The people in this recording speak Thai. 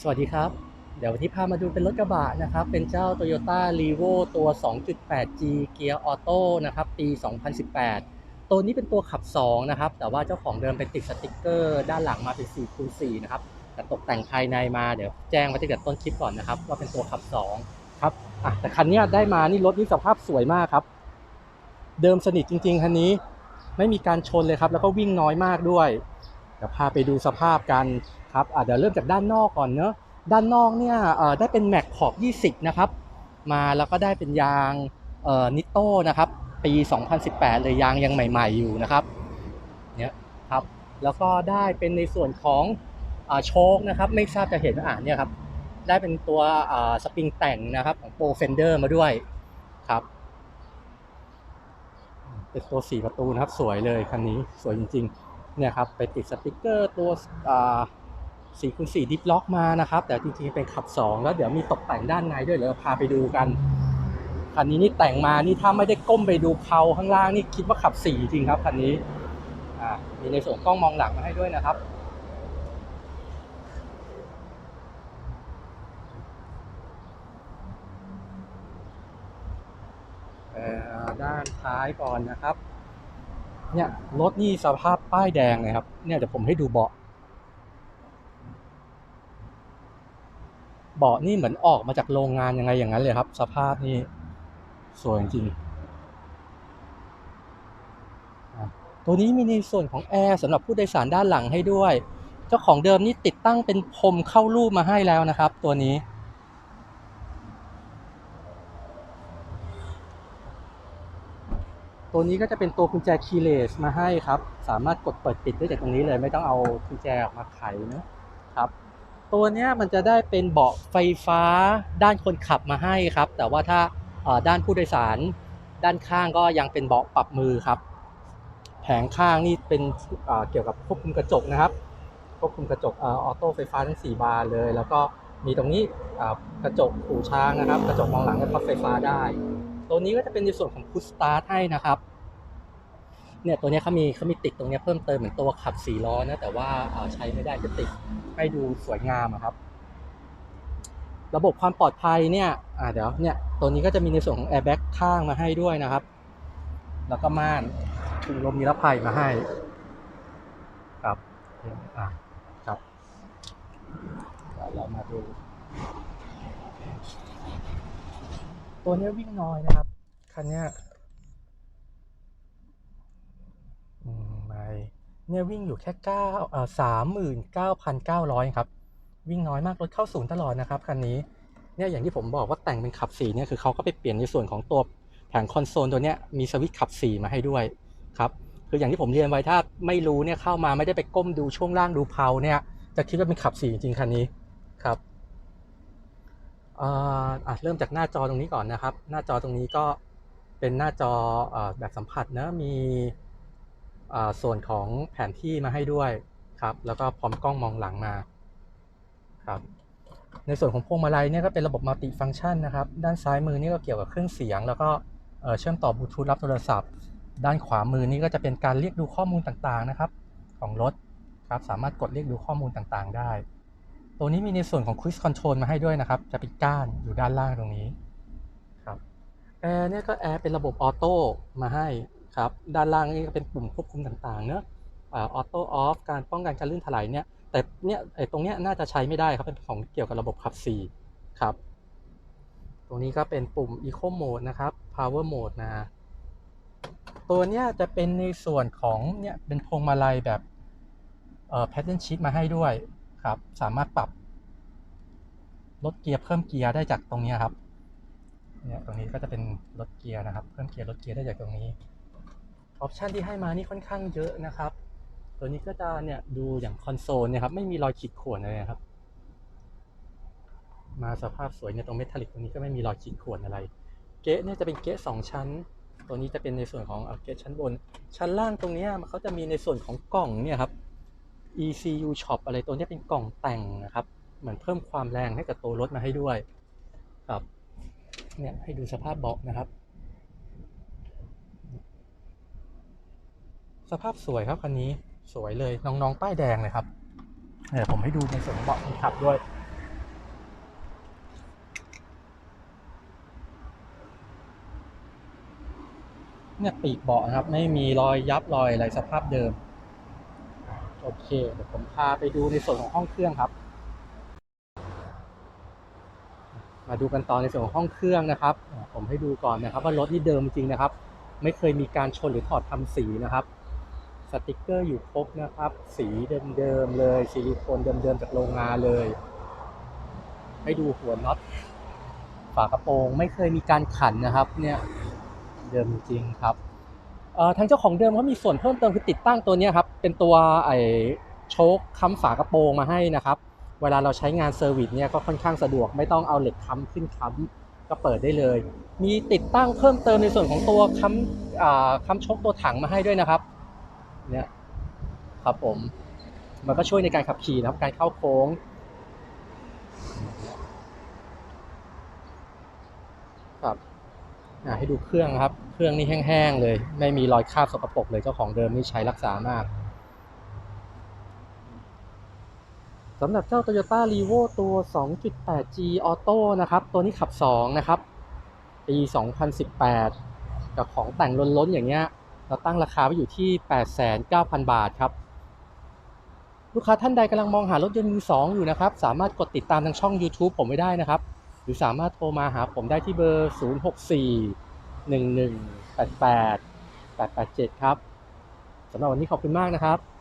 สวัสดีครับ เดี๋ยววันนี้พามาดูเป็นรถกระบะนะครับ เป็นเจ้า Toyota r e v o ตัว 2.8G เกียร์ออโต้นะครับ ปี 2018 ตัวนี้เป็นตัวขับ 2 นะครับ แต่ว่าเจ้าของเดิมเป็นติดสติกเกอร์ด้านหลังมาเป็น4คูณ4นะครับ แต่ตกแต่งภายในมาเดี๋ยวแจ้งมาตั้งแต่ต้นคลิปก่อนนะครับ ว่าเป็นตัวขับ 2 ครับอะแต่คันนี้ได้มานี่รถนี่สภาพสวยมากครับ เดิมสนิทจริงๆคันนี้ ไม่มีการชนเลยครับ แล้วก็วิ่งน้อยมากด้วย เดี๋ยวพาไปดูสภาพกันครับอะเดี๋ยวเริ่มจากด้านนอกก่อนเนอะด้านนอกเนี่ยได้เป็นแม็กขอบ 20 นะครับ มาแล้วก็ได้เป็นยางนิโต้นะครับ ปี 2018 เลยยางยังใหม่ ๆ อยู่นะครับเนี่ยครับแล้วก็ได้เป็นในส่วนของอโชคนะครับ ไม่ทราบจะเห็นอ่านเนี่ยครับ ได้เป็นตัวสปริงแต่งนะครับของโปรเฟนเดอร์มาด้วยครับเป็นตัว 4 ประตูนะครับ สวยเลยคันนี้สวยจริง ๆ เนี่ยครับไปติดสติกเกอร์ตัวสี่คูณสี่ดิฟล็อกมานะครับ แต่จริงๆเป็นขับ 2 แล้วเดี๋ยวมีตกแต่งด้านในด้วยเดี๋ยวเราพาไปดูกันคันนี้นี่แต่งมานี่ถ้าไม่ได้ก้มไปดูเพลาข้างล่างนี่คิดว่าขับ4จริงครับคันนี้อ่ามีในส่วนกล้องมองหลังมาให้ด้วยนะครับด้านท้ายก่อนนะครับ เนี่ยรถนี่สภาพป้ายแดงเลยครับ เนี่ยเดี๋ยวผมให้ดูเบาะเบาะนี่เหมือนออกมาจากโรงงานยังไงอย่างนั้นเลยครับ สภาพนี่สวยจริงตัวนี้มีในส่วนของแอร์สำหรับผู้โดยสารด้านหลังให้ด้วย เจ้าของเดิมนี่ติดตั้งเป็นพรมเข้ารูปมาให้แล้วนะครับ ตัวนี้ ตัวนี้ก็จะเป็นตัวกุญแจคีย์เลสมาให้ครับ สามารถกดเปิดปิดได้จากตรงนี้เลยไม่ต้องเอากุญแจออกมาไขนะครับ ตัวนี้มันจะได้เป็นเบาะไฟฟ้าด้านคนขับมาให้ครับ แต่ว่าถ้าด้านผู้โดยสารด้านข้างก็ยังเป็นเบาะปรับมือครับ แผงข้างนี่เป็นเกี่ยวกับควบคุมกระจกนะครับ ควบคุมกระจกออโต้ไฟฟ้าทั้ง 4 บานเลย แล้วก็มีตรงนี้กระจกหูช้างนะครับ กระจกมองหลังก็พับไฟฟ้าได้ ตัวนี้ก็จะเป็นในส่วนของพุ s สตาร์ทให้นะครับ เนี่ยตัวนี้เขามีเขามีติดตรงนี้เพิ่มเติมเหมือนตัวขับสี่ล้อนะแต่ว่าใช้ไม่ได้จะติดให้ดูสวยงามครับ ระบบความปลอดภัยเนี่ยเดี๋ยวเนี่ยตัวนี้ก็จะมีในส่วนของแอร์แบ็กข้างมาให้ด้วยนะครับ แล้วก็ม่านถุงลมนิรภัยมาให้ ครับอ่าครับเดี๋ยวเรามาดู ตัวนี้วิ่งน้อยนะครับ คันนี้ไม่เนี่ยวิ่งอยู่แค่เก้าเอ่อสามหมื่นเก้าพันเก้าร้อยครับ วิ่งน้อยมาก รถเข้าศูนย์ตลอดนะครับคันนี้ เนี่ยอย่างที่ผมบอกว่าแต่งเป็นขับสีเนี่ยคือเขาก็ไปเปลี่ยนในส่วนของตัวแผงคอนโซลตัวเนี้ยมีสวิตช์ขับสีมาให้ด้วยครับ คืออย่างที่ผมเรียนไว้ถ้าไม่รู้เนี่ยเข้ามาไม่ได้ไปก้มดูช่วงล่างดูเพลาเนี่ยจะคิดว่าเป็นขับสีจริงๆคันนี้ครับ อ่ออะเริ่มจากหน้าจอตรงนี้ก่อนนะครับ หน้าจอตรงนี้ก็เป็นหน้าจออแบบสัมผัสนะมีส่วนของแผนที่มาให้ด้วยครับ แล้วก็พร้อมกล้องมองหลังมาครับ ในส่วนของพวงมาลัยเนี่ยก็เป็นระบบมัลติฟัง c t ชันนะครับ ด้านซ้ายมือนี่ก็เกี่ยวกับเครื่องเสียง แล้วก็เชื่อมต่อบลูทูธรับโทรศัพท์ ด้านขวามือนี่ก็จะเป็นการเรียกดูข้อมูลต่างๆนะครับ ของรถครับ สามารถกดเรียกดูข้อมูลต่างๆ ได้ ตัวนี้มีในส่วนของ Quick Control มาให้ด้วยนะครับ จะเป็นก้านอยู่ด้านล่างตรงนี้ครับแอร์เนี่ยก็แอร์เป็นระบบออโต้มาให้ครับ ด้านล่างนี่ก็เป็นปุ่มควบคุมต่างๆเนอะออโต้ออฟการป้องกันการลื่นถลายเนี่ยแต่เนี่ยไอ้ตรงเนี้ยน่าจะใช้ไม่ได้ครับเป็นของเกี่ยวกับระบบขับ4ครับ ตรงนี้ก็เป็นปุ่ม Eco Mode นะครับ Power Mode นะตัวเนี้ยจะเป็นในส่วนของเนี่ยเป็นพวงมาลัยแบบเอ่อ pattern shift มาให้ด้วย ครับ สามารถปรับลดเกียร์เพิ่มเกียร์ได้จากตรงนี้ครับ เนี่ยตรงนี้ก็จะเป็นลดเกียร์นะครับ เพิ่มเกียร์ลดเกียร์ได้จากตรงนี้ ออปชันที่ให้มานี่ค่อนข้างเยอะนะครับ ตัวนี้ก็จะเนี่ยดูอย่างคอนโซลเนี่ยครับไม่มีรอยขีดข่วนเลยนะครับ มาสภาพสวยเนี่ยตรงเมทัลลิกตรงนี้ก็ไม่มีรอยขีดข่วนอะไร เก๊ะเนี่ยจะเป็นเก๊ะสองชั้น ตัวนี้จะเป็นในส่วนของเก๊ะชั้นบน ชั้นล่างตรงนี้มันเขาจะมีในส่วนของกล่องเนี่ยครับ ECU Shop อะไรตัวนี้เป็นกล่องแต่งนะครับ เหมือนเพิ่มความแรงให้กับตัวรถมาให้ด้วยครับเนี่ยให้ดูสภาพเบาะนะครับ สภาพสวยครับคันนี้สวยเลยน้องๆป้ายแดงเลยครับเดี๋ยวผมให้ดูในส่วนเบาะคนขับด้วยเนี่ยปีกเบาะะครับ ไม่มีรอยยับรอยอะไรสภาพเดิม โอเค เดี๋ยวผมพาไปดูในส่วนของห้องเครื่องครับ มาดูกันต่อในส่วนของห้องเครื่องนะครับ ผมให้ดูก่อนนะครับว่ารถนี่เดิมจริงนะครับ ไม่เคยมีการชนหรือถอดทำสีนะครับสติกเกอร์อยู่ครบนะครับ สีเดิมๆเลยซิลิโคนเดิมๆจากโรงงานเลย ให้ดูหัวน็อตฝากระโปรงไม่เคยมีการขันนะครับ เนี่ยเดิมจริงครับ ทางเจ้าของเดิมเขามีส่วนเพิ่มเติมคือติดตั้งตัวนี้ครับ เป็นตัวไอโชคค้ำฝากระโปรงมาให้นะครับ เวลาเราใช้งานเซอร์วิสเนี่ยก็ค่อนข้างสะดวกไม่ต้องเอาเหล็กค้ำขึ้นค้ำก็เปิดได้เลย มีติดตั้งเพิ่มเติมในส่วนของตัวค้ำอ่าค้ำชกตัวถังมาให้ด้วยนะครับเนี่ยครับผมมันก็ช่วยในการขับขี่นะครับการเข้าโค้งครับ ให้ดูเครื่องครับ เครื่องนี่แห้งๆเลย ไม่มีรอยคราบสกปรกเลยเจ้าของเดิมนี่ใช้รักษามากสำหรับเจ้า Toyota r e v o ตัว 2.8G Auto นะครับ ตัวนี้ขับ 2 นะครับ ปี 2018 กับของแต่งล้นๆ อย่างเงี้ย เราตั้งราคาไว้อยู่ที่ 89,000 บาทครับ ลูกค้าท่านใดกำลังมองหารถยนต์มือสองอยู่นะครับ สามารถกดติดตามทางช่อง YouTube ผมไว้ได้นะครับ หรือสามารถโทรมาหาผมได้ที่เบอร์ 064 1188 887 ครับสำหรับวันนี้ขอบคุณมากนะครับ